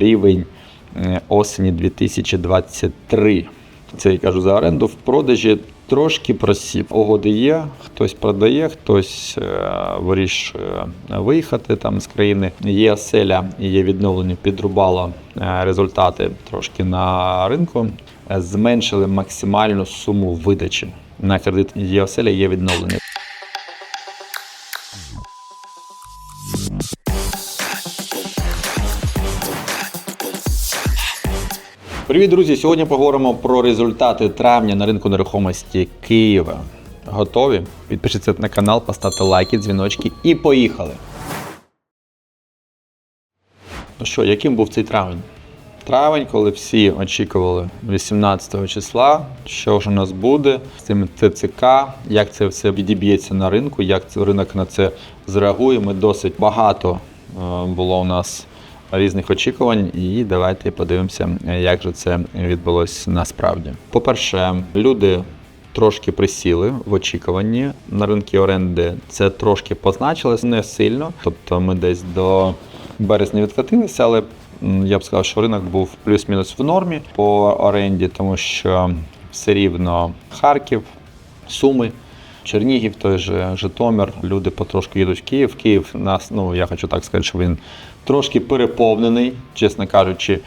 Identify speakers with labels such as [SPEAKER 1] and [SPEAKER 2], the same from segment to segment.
[SPEAKER 1] рівень е, осені 2023. Це я кажу за оренду в продажі трошки просів. Угоди є, хтось продає, хтось е, вирішує виїхати там з країни. Є оселя є відновлення, підрубало е, результати трошки на ринку. Е, Зменшили максимальну суму видачі на кредит. Є оселя, є відновлення. Привіт, друзі! Сьогодні поговоримо про результати травня на ринку нерухомості Києва. Готові? Підпишіться на канал, поставте лайки, дзвіночки і поїхали. Ну що, яким був цей травень? Травень, коли всі очікували 18 числа, що ж у нас буде з цим ТЦК, як це все відіб'ється на ринку, як ринок на це зреагує. Ми досить багато е, було у нас різних очікувань, і давайте подивимося, як же це відбулось насправді. По-перше, люди трошки присіли в очікуванні на ринку оренди. Це трошки позначилось не сильно. Тобто ми десь до березня відкатилися, але я б сказав, що ринок був плюс-мінус в нормі по оренді, тому що все рівно Харків, Суми. Чернігів, той же Житомир, люди потрошку їдуть в Київ. Київ нас, ну я хочу так сказати, що він трошки переповнений, чесно кажучи.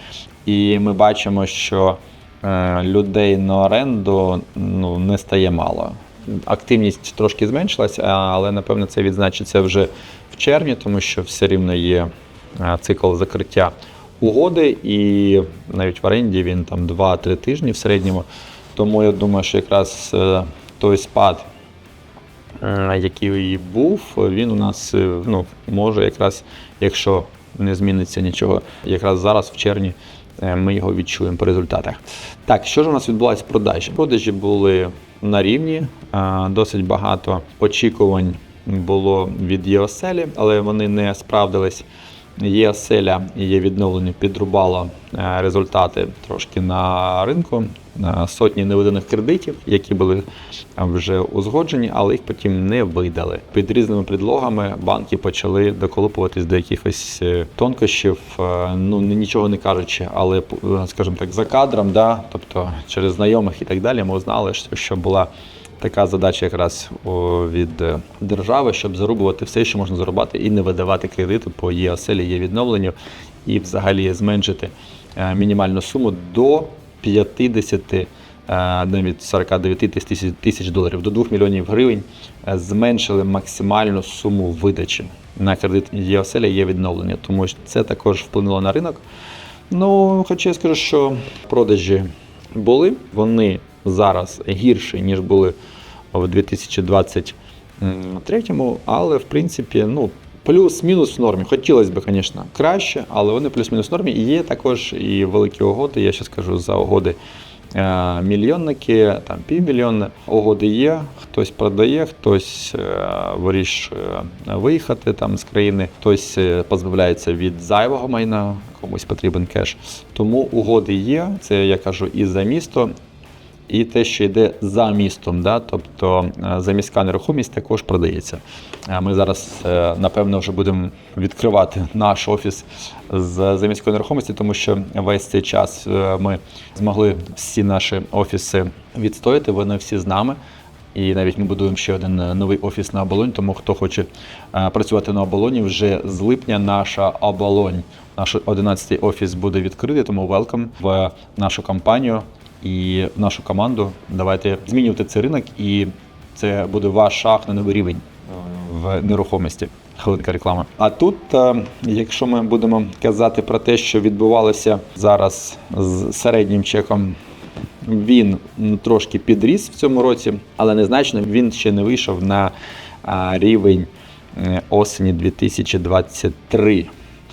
[SPEAKER 1] І ми бачимо, що е, людей на оренду ну, не стає мало. Активність трошки зменшилася, але напевно це відзначиться вже в червні, тому що все рівно є е, цикл закриття угоди, і навіть в оренді він там 2-3 тижні в середньому. Тому я думаю, що якраз е, той спад який був, він у нас е, ну, може якраз, якщо не зміниться нічого, якраз зараз в червні е, ми його відчуємо по результатах. Так, що ж у нас відбулося в продажі? Продажі були на рівні, е, досить багато очікувань було від ЄОСЕЛі, але вони не справдились. Є оселя є відновлення, підрубало е, результати трошки на ринку. Сотні невиданих кредитів, які були вже узгоджені, але їх потім не видали. Під різними предлогами банки почали доколупуватись до якихось е, тонкощів, е, ну нічого не кажучи, але е, скажімо так, за кадром, да, тобто через знайомих і так далі, ми знали, що- була така задача якраз від держави, щоб зарубувати все, що можна заробити, і не видавати кредити по є оселі, є відновленню, і взагалі зменшити мінімальну суму до 50, е, навіть 49 тисяч, тисяч доларів, до 2 мільйонів гривень е, зменшили максимальну суму видачі на кредит є є відновлення, тому що це також вплинуло на ринок. Ну, хоча я скажу, що продажі були, вони зараз гірші, ніж були в 2023, але в принципі, ну. Плюс-мінус в нормі. Хотілося б, звісно, краще, але вони плюс-мінус в нормі. Є також і великі угоди. Я ще скажу за угоди е, мільйонники, там півмільйонна. Угоди є, хтось продає, хтось е, вирішує виїхати там з країни, хтось е, позбавляється від зайвого майна, комусь потрібен кеш. Тому угоди є. Це я кажу і за місто, і те, що йде за містом, да? тобто е, заміська нерухомість також продається. Е, Ми зараз, е, напевно, вже будемо відкривати наш офіс з заміської нерухомості, тому що весь цей час ми змогли всі наші офіси відстояти, вони всі з нами. І навіть ми будуємо ще один новий офіс на оболонь. Тому хто хоче працювати на оболоні, вже з липня наша оболонь, наш 11-й офіс буде відкритий. Тому велкам в нашу компанію і нашу команду. Давайте змінювати цей ринок, і це буде ваш шаг на новий рівень в нерухомості. Хвилинка реклами. А тут, е, якщо ми будемо казати про те, що відбувалося зараз з середнім чеком він трошки підріс в цьому році, але незначно він ще не вийшов на а, рівень е, осені 2023.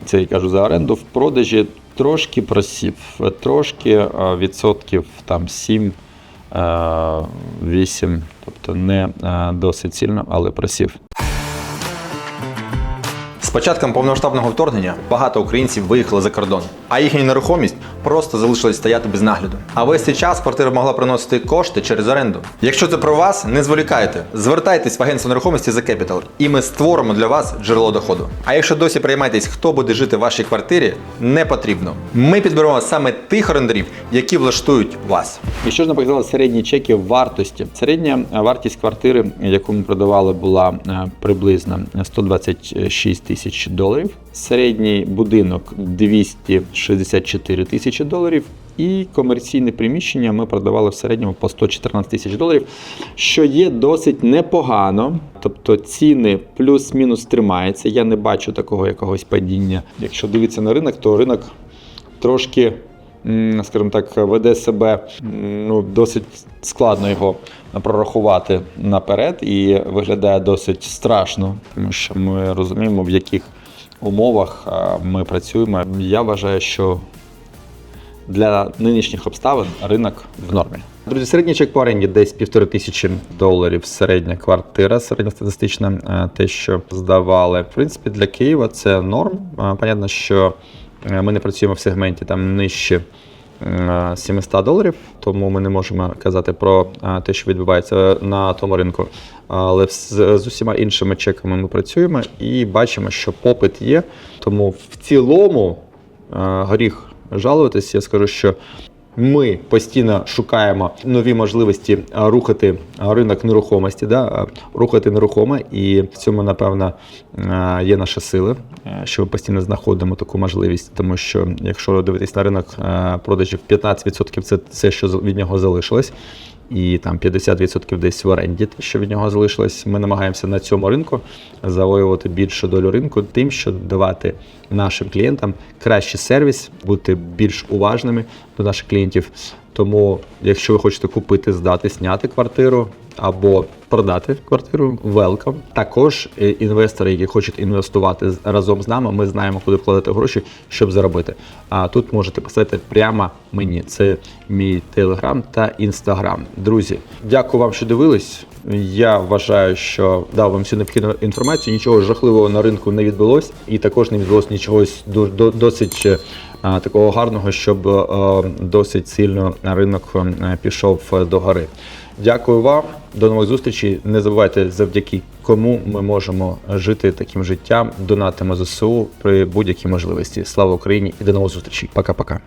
[SPEAKER 1] Це я кажу за оренду в продажі трошки просів, трошки відсотків там 7, а, 8, тобто не досить сильно, але просів.
[SPEAKER 2] З початком повномасштабного вторгнення багато українців виїхали за кордон, а їхня нерухомість просто залишилась стояти без нагляду. А весь цей час квартира могла приносити кошти через оренду. Якщо це про вас, не зволікайте. Звертайтесь в агентство нерухомості The Capital, і ми створимо для вас джерело доходу. А якщо досі приймаєтесь, хто буде жити в вашій квартирі, не потрібно. Ми підберемо саме тих орендарів, які влаштують вас.
[SPEAKER 1] І що ж нам показали середні чеки вартості? Середня вартість квартири, яку ми продавали, була е, приблизно 126 тисяч доларів. Середній будинок 264 тисячі доларів. І комерційне приміщення ми продавали в середньому по 114 тисяч доларів, що є досить непогано. Тобто ціни плюс-мінус тримаються. Я не бачу такого якогось падіння. Якщо дивитися на ринок, то ринок трошки, скажімо так, веде себе ну, досить складно його прорахувати наперед і виглядає досить страшно, тому що ми розуміємо, в яких умовах ми працюємо. Я вважаю, що для нинішніх обставин ринок в нормі. Друзі, середній чек по оренді десь півтори тисячі доларів. Середня квартира, середньостатистична, е, те, що здавали. В принципі, для Києва це норм. Е, Понятно, що е, ми не працюємо в сегменті там нижче 700 доларів, тому ми не можемо казати про е, те, що відбувається на тому ринку. Але з, з усіма іншими чеками ми працюємо і бачимо, що попит є. Тому в цілому е, горіх жалуватись, я скажу, що ми постійно шукаємо нові можливості рухати ринок нерухомості, да, рухати нерухоме, і в цьому, напевно, є наша сила, що ми постійно знаходимо таку можливість, тому що якщо дивитись на ринок продажів, 15% це все, що від нього залишилось. І там 50% десь в оренді, те, що від нього залишилось. Ми намагаємося на цьому ринку завоювати більшу долю ринку, тим, що давати нашим клієнтам кращий сервіс, бути більш уважними до наших клієнтів. Тому, якщо ви хочете купити, здати, зняти квартиру або продати квартиру, welcome. Також е, інвестори, які хочуть інвестувати разом з нами, ми знаємо, куди вкладати гроші, щоб заробити. А тут можете писати прямо мені. Це мій телеграм та інстаграм. Друзі, дякую вам, що дивились. Я вважаю, що дав вам всю необхідну інформацію. Нічого жахливого на ринку не відбулось, і також не відбулось нічого до- до- досить е, такого гарного, щоб е, досить сильно ринок пішов до гори. Дякую вам, до нових зустрічей. Не забувайте, завдяки кому ми можемо жити таким життям. Донатимо ЗСУ при будь-якій можливості. Слава Україні і до нових зустрічей. Пока-пока.